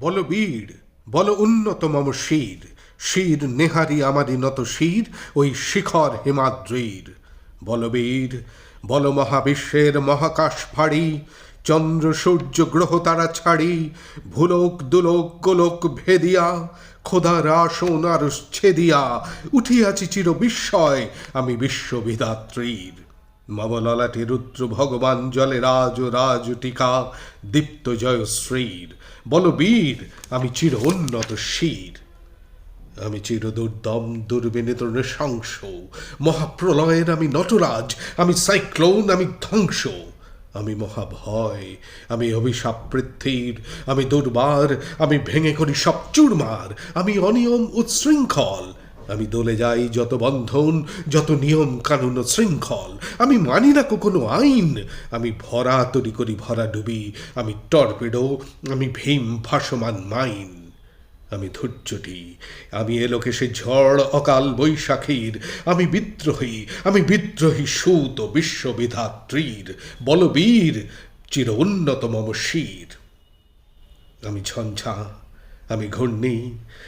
বল বীর, বল উন্নত মম শির শির নেহারি আমারি নত শির, ওই শিখর হিমাদ্রির। বল বীর, বল মহাবিশ্বের মহাকাশ ফাড়ি, চন্দ্র সূর্য গ্রহ তারা ছাড়ি, ভুলোক, দুলোক, গোলোক ভেদিয়া খোদার আসন আর ছেদিয়া, উঠিয়াছি চির বিস্ময়, আমি বিশ্ববিধাত্রীর মম ললাটে রুদ্র ভগবান জলে রাজ রাজ টিকা, দীপ্ত জয়শ্রীর বল বীর, আমি চির উন্নত শির। আমি চির দুর্দম, দুর্বিনীত, নৃশংস। মহাপ্রলয়ের আমি নটরাজ, আমি সাইক্লোন, আমি ধ্বংস। আমি মহাভয়, আমি অভিশাপ পৃথ্বীর। আমি দুর্বার, আমি ভেঙে করি সব চুরমার। আমি অনিয়ম উচ্ছৃঙ্খল। আমি দলে যাই যত বন্ধন, যত নিয়ম, কানুন শৃঙ্খল। আমি মানি না কোনো আইন। আমি ভরা তরি করি ভরা ডুবি। আমি টর্পেডো, আমি ভীম ভাসমান মাইন। আমি ধৈর্যটি, আমি এলোকে সে ঝড়, অকাল বৈশাখীর। আমি বিদ্রোহী আমি বিদ্রোহী সুত বিশ্ববিধাত্রীর। বলবীর, চির উন্নত মম শির। আমি ঝঞ্ঝা আমি ঘূর্ণি,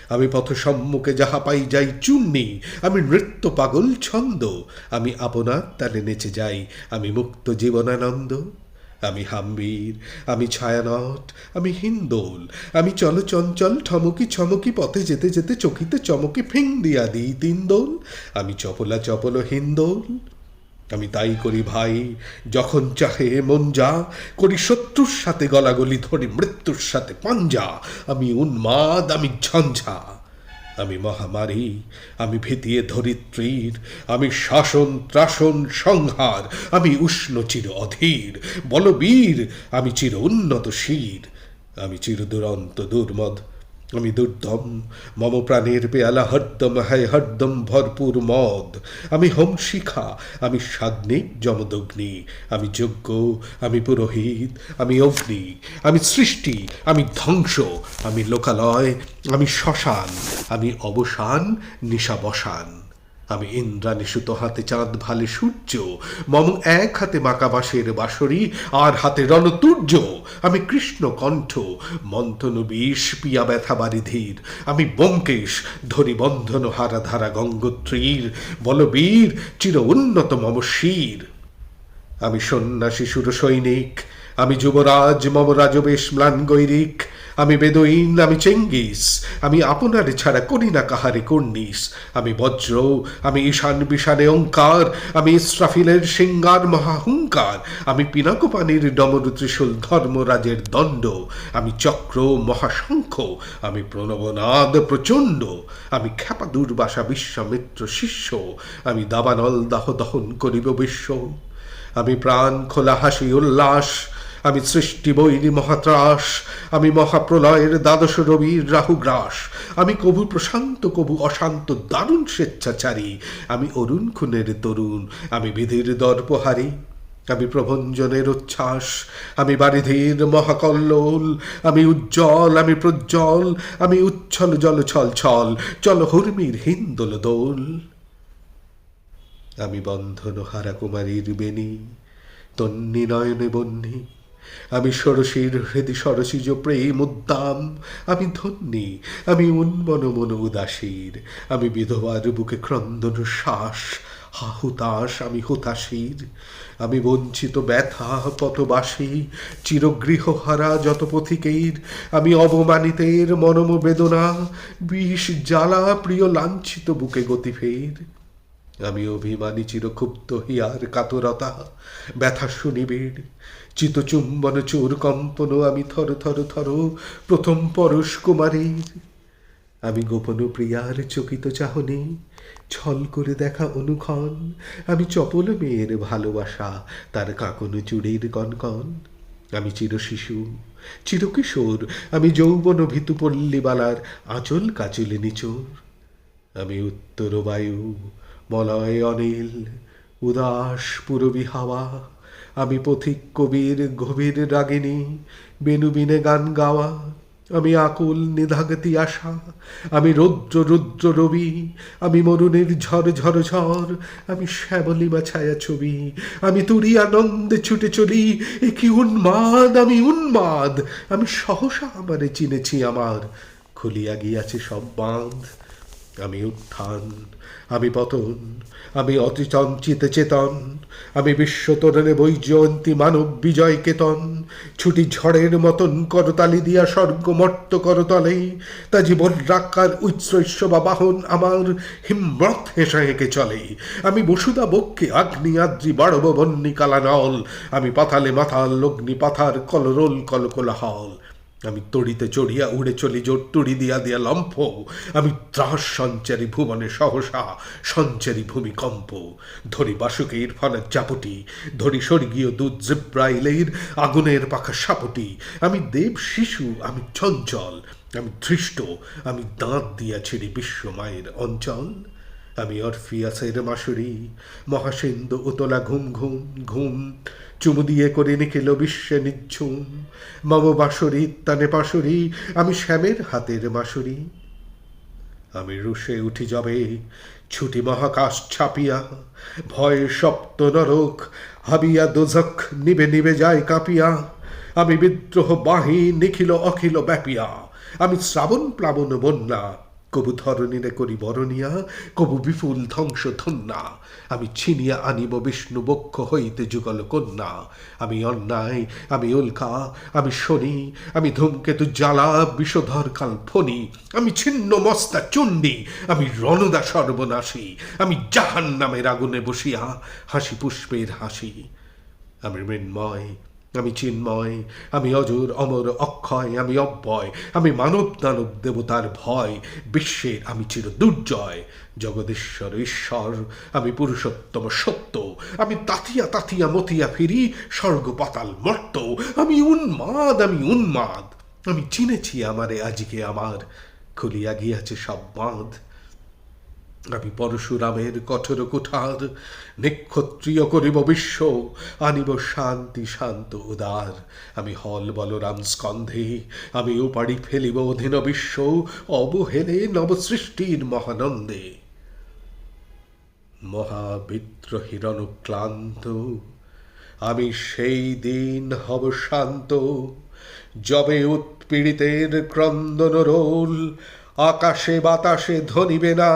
আমি পথ সম্মুখে যাহা পাই যাই চূর্ণি, আমি নৃত্য পাগল ছন্দ, আমি আপনার তালে নেচে যাই, আমি মুক্ত জীবনানন্দ, আমি হাম্বির, আমি ছায়ানট, আমি হিন্দোল, আমি চলচঞ্চল ঠমকি ছমকি পথে যেতে যেতে চকিতে চমকে ফিং দিয়া দিই তিন দোল, আমি চপলা চপল হিন্দোল আমি তাই করি ভাই, যখন চাহে মন যা, করি শত্রুর সাথে গলাগলি, ধরি মৃত্যুর সাথে পাঞ্জা, আমি উন্মাদ, আমি ঝঞ্ঝা। আমি মহামারী, আমি ভিতিয়ে ধরিত্রীর, আমি শাসন ত্রাসন সংহার, আমি উষ্ণ চির অধীর। বলবীর, আমি চির উন্নত শির, আমি চির দুরন্ত দুর্মদ। আমি দুর্দম, মম প্রাণের পেয়ালা হরদম, হায় হরদম, ভরপুর মদ। আমি হোম শিখা আমি সাগ্নিক যমদগ্নি। আমি যজ্ঞ আমি পুরোহিত, আমি অগ্নি। আমি সৃষ্টি, আমি ধ্বংস, আমি লোকালয়, আমি শ্মশান, আমি অবসান, নিশাবসান। আমি ইন্দ্রাণী সুত হাতে চাঁদ ভালে সূর্য, মম এক হাতে মাকা বাঁশের বাঁশরি আর হাতে রণতুর্য। আমি কৃষ্ণ কণ্ঠ মন্থন বিষ, পিয়া ব্যথা বারিধীর আমি ব্যোমকেশ, ধরি বন্ধন হারা ধারা গঙ্গোত্রীর। বলবীর, চির উন্নত মম শির। আমি সন্ন্যাসী সুর সৈনিক আমি যুবরাজ মম রাজবেশ ম্লান গৈরিক। আমি বেদইন, আমি চেঙ্গিস, আমি আপনার ছাড়া করি না কাহারে কর্নিস আমি বজ্র, আমি ঈশান বিশানে ওঙ্কার আমি ইসরাফিলের সিঙ্গার মহাহুঙ্কার, আমি পিনাকপানির ডমরু ত্রিশূল ধর্মরাজের দণ্ড, আমি চক্র মহাশঙ্খ, আমি প্রণবনাদ প্রচণ্ড, আমি খ্যাপা দুর্বাসা বিশ্বামিত্র শিষ্য, আমি দাবানল দাহ দহন করিব বিশ্ব, আমি প্রাণ খোলা হাসি উল্লাস আমি সৃষ্টি বৈরী মহাত্রাস, আমি মহাপ্রলয়ের দ্বাদশ রবির রাহুগ্রাস, আমি কবু প্রশান্ত কবু অশান্ত, দারুণ স্বেচ্ছাচারী, আমি অরুণ খুনের তরুণ, আমি বিধির দর্পহারী, আমি প্রভঞ্জনের উচ্ছ্বাস, আমি বারিধির মহাকল্লোল, আমি উজ্জ্বল, আমি প্রজ্জ্বল, আমি উচ্ছল জল ছল ছল, চল হর্মির হিন্দোল দোল। আমি বন্ধন হারা কুমারীর বেণী, তন্নি নয়নে বন্যী আমি সরসীর হৃদি সরসীজ প্রেম, উদ্দাম, আমি ধন্যী, আমি উন্মন মন উদাসীর, আমি বিধবার বুকে ক্রন্দন শ্বাস হা হুতাশ আমি হুতাশীর, আমি বঞ্চিত ব্যথা পথবাসী চিরগৃহহারা যত পথিকের, আমি অবমানিতের মনম বেদনা বিষ জ্বালা প্রিয় লাঞ্ছিত বুকে গতি ফের আমি অভিমানী চিরক্ষুব্ধ হিয়ার কাতরতা। ব্যথা শুনিবের চিতচুম্বন চোর কম্পন আমি থর থর থর প্রথম পরশ কুমারীর। আমি গোপন প্রিয়ার চকিত চাহনি, ছল করে দেখা অনুক্ষণ। আমি চপল মেয়ের ভালোবাসা, তার কাকন চুড়ির কনকন। আমি চির শিশু চিরকিশোর আমি যৌবন ভীতু পল্লীবালার আঁচল কাচলে নিচোর। আমি উত্তর বায়ু মলয় অনিল, উদাস পুরবী হাওয়া, আমি পথিক কবির, গভীর রাগিনী, বেনুবিনে গান গাওয়া, আমি আকুল নিধাগতি আশা আমি রৌদ্র রুদ্র রবি, আমি মরুণের ঝড় ঝড় ঝড় আমি শ্যাবলিমা ছায়া ছবি, আমি তুরি আনন্দে ছুটে চলি, এ কি উন্মাদ, আমি উন্মাদ, আমি সহসা আমারে চিনেছি আমার, খুলিয়া গিয়াছে সব বাঁধ। আমি উত্থান, আমি পতন, আমি অতিচঞ্চিত চেতন, আমি বিশ্বতরণে বৈজয়ন্তী মানব বিজয় কেতন, ছুটি ঝড়ের মতন করতালি দিয়া স্বর্গমর্ত করতলে, তা জীবন রাখার উচ্চৈশ্য বা বাহন আমার হিম্মত হেসে হেঁকে চলে। আমি বসুদা বক্ষে আগ্নি আদ্রি বাড়ব বন্যি কালানল আমি পাথালে মাথাল অগ্নি পাথার কলরোল কলকোলাহল। আমি তড়িতে চড়িয়া, উড়ে চলি জোর তুড়ি দিয়া দিয়া লম্ফ। আমি ত্রাস সঞ্চারী ভুবনে সহসা, সঞ্চারী ভূমিকম্প। ধরি বাসুকে ইরফানের চাপটি, ধরি স্বর্গীয় দুধ জিব্রাইলের আগুনের পাখা সাপটি। আমি দেব শিশু, আমি চঞ্চল, আমি ধৃষ্ট, আমি দাঁত দিয়া ছিড়ি বিশ্ব মায়ের অঞ্চল। আমি অরফিয়াসের মাসুরি মহাসিন্ধু উতলা ঘুম ঘুম ঘুম, চুমু দিয়ে করে নিখিল বিশ্বে নিঝুম। মম বাসুরি তানে পাশুরি আমি শ্যামের হাতের মাসুরি আমি রুশে উঠি যাবে, ছুটি মহাকাশ ছাপিয়া, ভয় সপ্ত নরক, হাবিয়া দোজক নিবে নিবে যায় কাঁপিয়া। আমি বিদ্রোহ বাহি, নিখিল অখিল ব্যাপিয়া। আমি শ্রাবণ প্লাবন বন্যা কবু ধরণীরে করি বরণিয়া, কবু বিপুল ধ্বংস ধন্যা। আমি ছিনিয়া আনিব বিষ্ণু বক্ষ হইতে যুগল কন্যা। আমি অন্যায়, আমি উল্কা, আমি শনি, আমি ধূমকেতু জ্বালা, বিষধর কাল ফণি। আমি ছিন্ন মস্তা চণ্ডী আমি রণদা সর্বনাশী। আমি জাহান নামের আগুনে বসিয়া হাসি পুষ্পের হাসি। আমি মৃন্ময় আমি চিন্ময়, আমি অজর অমর অক্ষয়, আমি অব্যয়, আমি মানব দানব দেবতার ভয়, বিশ্বের আমি চির দুর্জয়। জগদীশ্বর, ঈশ্বর, আমি পুরুষোত্তম সত্য, আমি তাথিয়া তাথিয়া মতিয়া ফিরি, স্বর্গ পাতাল মর্ত, আমি উন্মাদ আমি উন্মাদ। আমি চিনেছি আমারে, আজকে আমার, খুলিয়া গিয়াছে সব বাঁধ। আমি পরশুরামের কঠোর কুঠার, নিক্ষত্রিয় করিব বিশ্ব, আনিব শান্তি, শান্ত উদার। আমি হল বলরাম স্কন্ধে, আমি উপাড়ি ফেলিব অধীন বিশ্ব, অবহেলে নবসৃষ্টির মহানন্দে। মহাবিদ্রোহীর অনুক্লান্ত আমি সেই দিন হব শান্ত, যবে উৎপীড়িতের ক্রন্দন রোল আকাশে বাতাসে ধনিবে না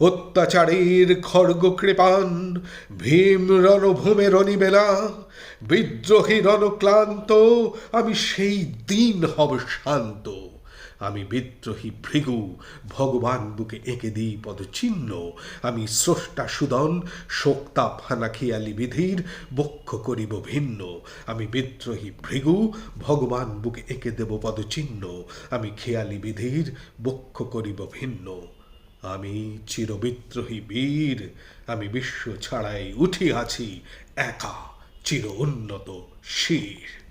অত্যাচারীর খড়গ কৃপান, ভীম রণভূমে রনিবে না বিদ্রোহী রণক্লান্ত, আমি সেই দিন হব শান্ত। আমি বিদ্রোহী ভৃগু, ভগবান বুকে এঁকে দিই পদচিহ্ন। আমি স্রষ্টা সুদন, শোক্তা ফানা খেয়ালি বিধির, বক্ষ করিব ভিন্ন। আমি বিদ্রোহী ভৃগু, ভগবান বুকে এঁকে দেব পদচিহ্ন। আমি খেয়ালি বিধির, বক্ষ করিব ভিন্ন। আমি চিরবিদ্রোহী বীর, আমি বিশ্ব ছাড়াই উঠিয়াছি একা, চির উন্নত শির।